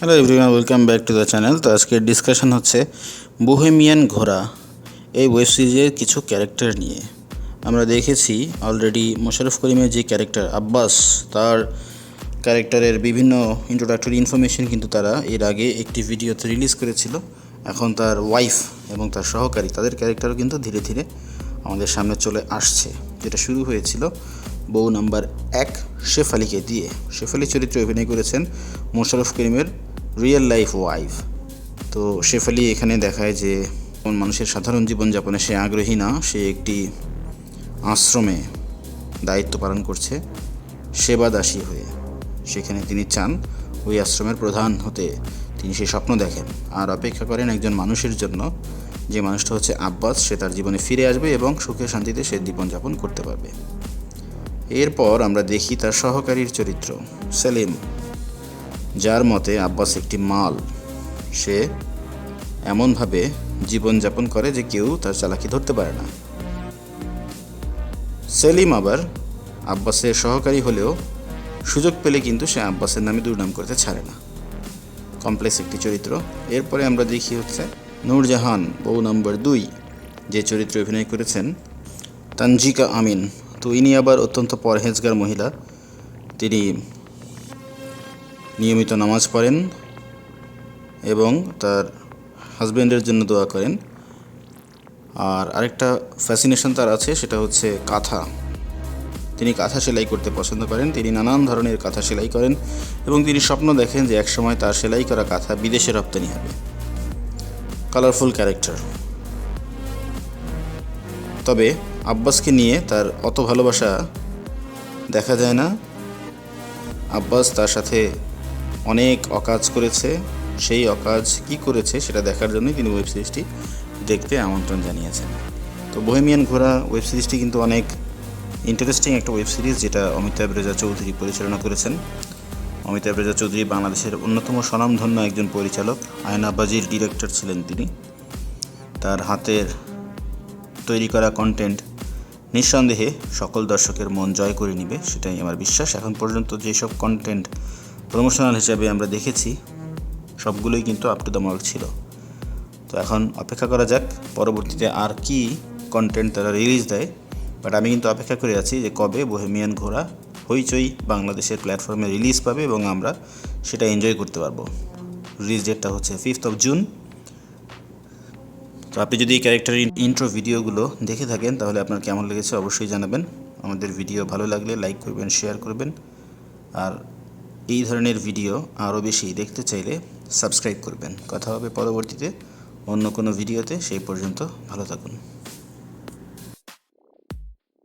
Hello everyone welcome back to the channel তো আজকের discussion হচ্ছে বোহেমিয়ান ঘোড়া, এই ওয়েব সিরিজের কিছু ক্যারেক্টার নিয়ে। আমরা দেখেছি অলরেডি মোশাররফ করিমের যে ক্যারেক্টার আব্বাস, তার ক্যারেক্টারের বিভিন্ন ইন্ট্রোডাক্টরি ইনফরমেশন কিন্তু তারা এর আগে একটি ভিডিওতে রিলিজ করেছিল। এখন তার ওয়াইফ এবং তার সহকারী, তাদের ক্যারেক্টারও কিন্তু ধীরে ধীরে আমাদের সামনে চলে আসছে। যেটা শুরু হয়েছিল বউ নাম্বার এক শেফ আলীকে দিয়ে। শেফ আলী চরিত্রে অভিনয় করেছেন মোশাররফ করিমের রিয়েল লাইফ ওয়াইফ তো শেফালি এখানে দেখায় যে, কোন মানুষের সাধারণ জীবনযাপনে সে আগ্রহী না, সে একটি আশ্রমে দায়িত্ব পালন করছে, সেবাদাসী হয়ে। সেখানে তিনি চান ওই আশ্রমের প্রধান হতে। তিনি সেই স্বপ্ন দেখেন, আর অপেক্ষা করেন একজন মানুষের জন্য। যে মানুষটা হচ্ছে আব্বাস, সে তার জীবনে ফিরে আসবে এবং সুখে শান্তিতে সে জীবনযাপন করতে পারবে। এরপর আমরা দেখি তার সহকারীর চরিত্র, সেলিম। যার মতে আব্বাস একটি মাল। সে এমনভাবে জীবনযাপন করে যে কেউ তার চালাকি ধরতে পারে না। সেলিম আবার আব্বাসের সহকারী হলেও সুযোগ পেলে কিন্তু সে আব্বাসের নামে দুর্নাম করতে ছাড়ে না। কমপ্লেক্স একটি চরিত্র। এরপরে আমরা দেখি হচ্ছে নূরজাহান, বউ নম্বর দুই, যে চরিত্রে অভিনয় করেছেন তানজিকা আমিন। তো ইনি আবার অত্যন্ত পরহেজগার মহিলা। তিনি নিয়মিত নামাজ পড়েন এবং তার হাজব্যান্ডের জন্য দোয়া করেন। আর আরেকটা ফ্যাসিনেশন তার আছে, সেটা হচ্ছে কাঁথা। তিনি কাঁথা সেলাই করতে পছন্দ করেন, তিনি নানান ধরনের কাঁথা সেলাই করেন এবং তিনি স্বপ্ন দেখেন যে একসময় তার সেলাই করা কাঁথা বিদেশে রপ্তানি হবে। কালারফুল ক্যারেক্টার তবে আব্বাসকে নিয়ে তার অত ভালোবাসা দেখা যায় না। আব্বাস তার সাথে অনেক অকাজ করেছে, সেই অকাজ কি করেছে সেটা দেখার জন্যই তিনি ওয়েব সিরিজটি দেখতে আমন্ত্রণ জানিয়েছেন। তো বোহেমিয়ান ঘোড়া ওয়েব সিরিজটি কিন্তু অনেক ইন্টারেস্টিং একটা ওয়েব সিরিজ যেটা অমিতাভ রেজা চৌধুরী পরিচালনা করেছেন। অমিতাভ রেজা চৌধুরী বাংলাদেশের অন্যতম স্বনামধন্য একজন পরিচালক, আয়নাবাজির ডিরেক্টর ছিলেন তিনি। তার হাতের তৈরি করা কন্টেন্ট নিঃসন্দেহে সকল দর্শকের মন জয় করে নিবে, সেটাই আমার বিশ্বাস। এখন পর্যন্ত যেসব কন্টেন্ট প্রমোশনাল হিসাবে আমরা দেখেছি, সবগুলোই কিন্তু আপ টু দ্য মার্ক ছিল। তো এখন অপেক্ষা করা যাক, পরবর্তীতে আর কি কন্টেন্ট তারা রিলিজ দেয়। বাট আমি কিন্তু অপেক্ষা করে আছি যে কবে বোহেমিয়ান ঘোড়া হইচই বাংলাদেশের প্ল্যাটফর্মে রিলিজ পাবে এবং আমরা সেটা এনজয় করতে পারব। রিলিজ ডেটটা হচ্ছে ফিফথ অফ জুন তো আপনি যদি এই ক্যারেক্টারের ইন্ট্রো ভিডিওগুলো দেখে থাকেন, তাহলে আপনার কেমন লেগেছে অবশ্যই জানাবেন। আমাদের ভিডিও ভালো লাগলে লাইক করবেন শেয়ার করবেন। আর এই ধরনের ভিডিও আরও বেশি দেখতে চাইলে সাবস্ক্রাইব করবেন। কথা হবে পরবর্তীতে অন্য কোনো ভিডিওতে, সেই পর্যন্ত ভালো থাকুন।